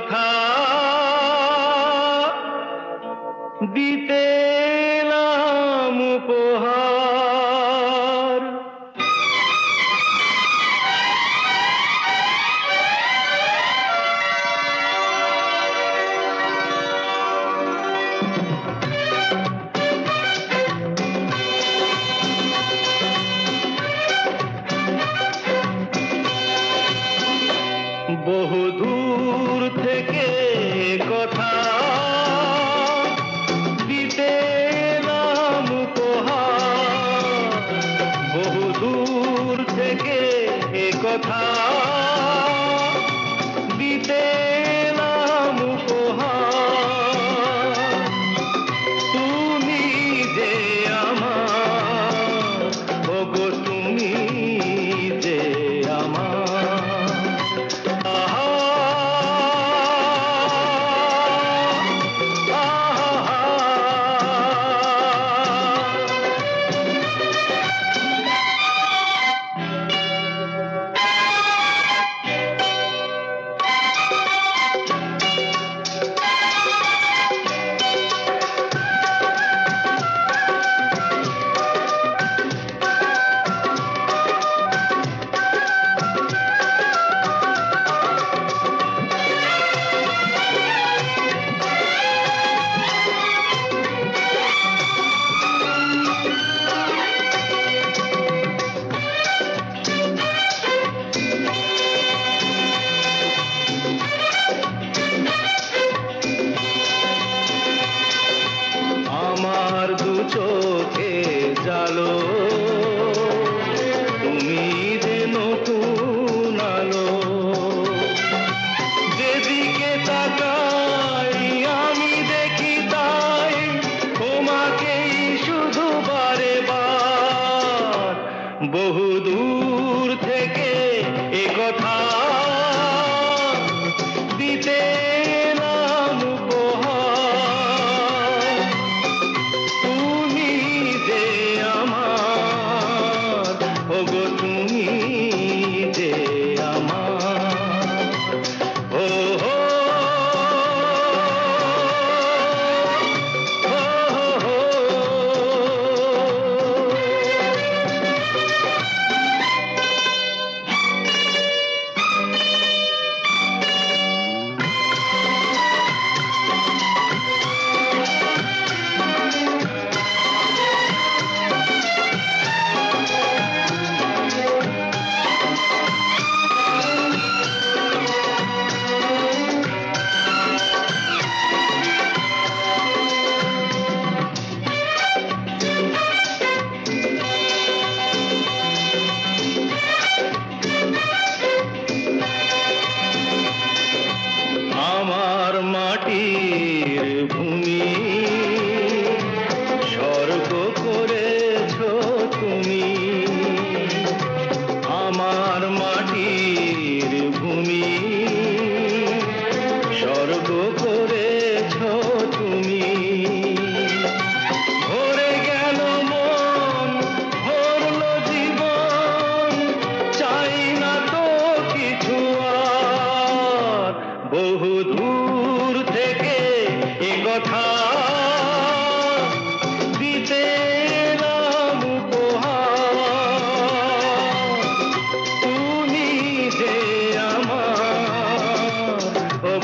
था। बीते বহু বহুদূর থেকে কথা দিতে নাম বহুদূর থেকে কথা বহু দূর থেকে এ কথা দিতে তুমি যে আমার ওগো তুমি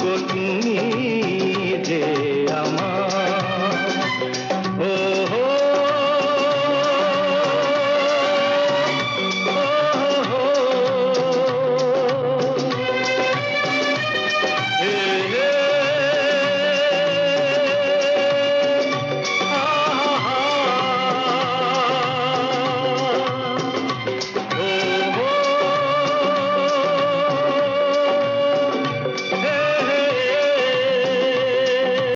গো তুমি যে আমার